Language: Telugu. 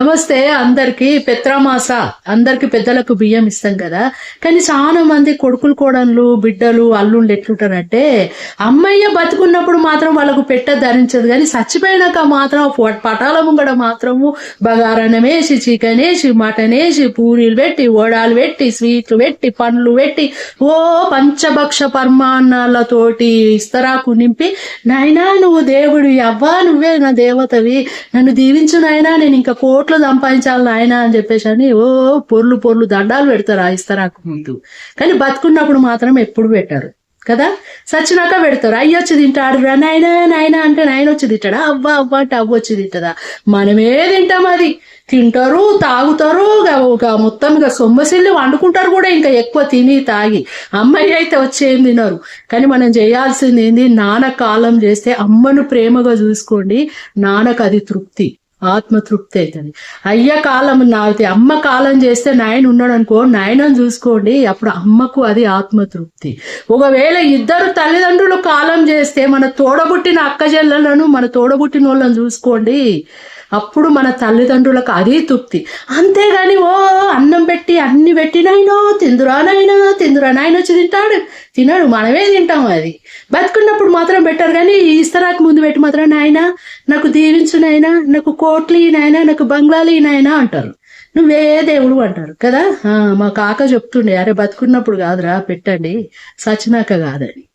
నమస్తే అందరికి పెత్రామాస. అందరికి పెద్దలకు బియ్యం ఇస్తాం కదా. కానీ చాలా మంది కొడుకులు కోడన్లు బిడ్డలు అల్లుళ్ళు ఎట్లుంటారంటే అమ్మయ్య బతుకున్నప్పుడు మాత్రం వాళ్ళకు పెట్ట ధరించదు. కానీ చచ్చిపోయినాక మాత్రం పటాల ముంగడ మాత్రము బగారన్నం వేసి చికెన్ వేసి మటన్ వేసి పూరీలు పెట్టి ఓడాలు పెట్టి స్వీట్లు పెట్టి పండ్లు పెట్టి ఓ పంచభక్ష పరమాన్నాలతోటి ఇస్తరాకు నింపి నాయనా నువ్వు దేవుడు అవ్వా నువ్వే నా దేవతవి. నన్ను దీవించు నాయనా నేను ఇంకా కోట్లు సంపాదించాలి నాయనా అని చెప్పేసి అని ఓ పొర్లు పొర్లు దండాలు పెడతారు ఆ ఇస్తరాకు ముందు. కానీ బతుకున్నప్పుడు మాత్రం ఎప్పుడు పెట్టారు. కదా? సచ్చినాక పెడతారు. అయ్యి వచ్చి తింటాడు రా నాయనా నాయనా అంటే నాయన వచ్చి తింటాడా? అవ్వ అవ్వ అంటే అవ్వ వచ్చి తింటదా? మనమే తింటాం అది. తింటారు తాగుతారు ఒక మొత్తం ఇక సొమ్మసిల్లి వండుకుంటారు కూడా ఇంకా ఎక్కువ తిని తాగి. అమ్మాయి అయితే వచ్చేం తినరు. కానీ మనం చేయాల్సింది ఏంది? నాన్న కాలం చేస్తే అమ్మను ప్రేమగా చూసుకోండి. నాన్నకు అది తృప్తి. ఆత్మ తృప్తి అవుతుంది. అయ్య కాలం నాది అమ్మ కాలం చేస్తే నాయన ఉన్నాడు అనుకో నాయనని చూసుకోండి. అప్పుడు అమ్మకు అది ఆత్మ తృప్తి ఒకవేళ ఇద్దరు తల్లిదండ్రులు కాలం చేస్తే మన తోడబుట్టిన అక్కజెల్లలను మన తోడబుట్టిన వాళ్ళని చూసుకోండి. అప్పుడు మన తల్లిదండ్రులకు అది తృప్తి. అంతేగాని ఓ అన్నం పెట్టి అన్ని పెట్టినైనా నాయనో తిందురా నాయనా తిందురా నాయన వచ్చి తింటాడు. తినడు మనమే తింటాం అది. బతుకున్నప్పుడు మాత్రం పెట్టారు కానీ ఇస్తరాకు ముందు పెట్టి మాత్రం నాయన నాకు దీవించు నాకు కోట్లు ఈ నాయనా నాకు బంగ్లాలు ఈ నాయనా అంటారు. నువ్వే దేవుడు అంటారు కదా? ఆ, మా కాక చెప్తుండే అరే బతుకున్నప్పుడు కాదురా పెట్టండి. సచినాక కాదని.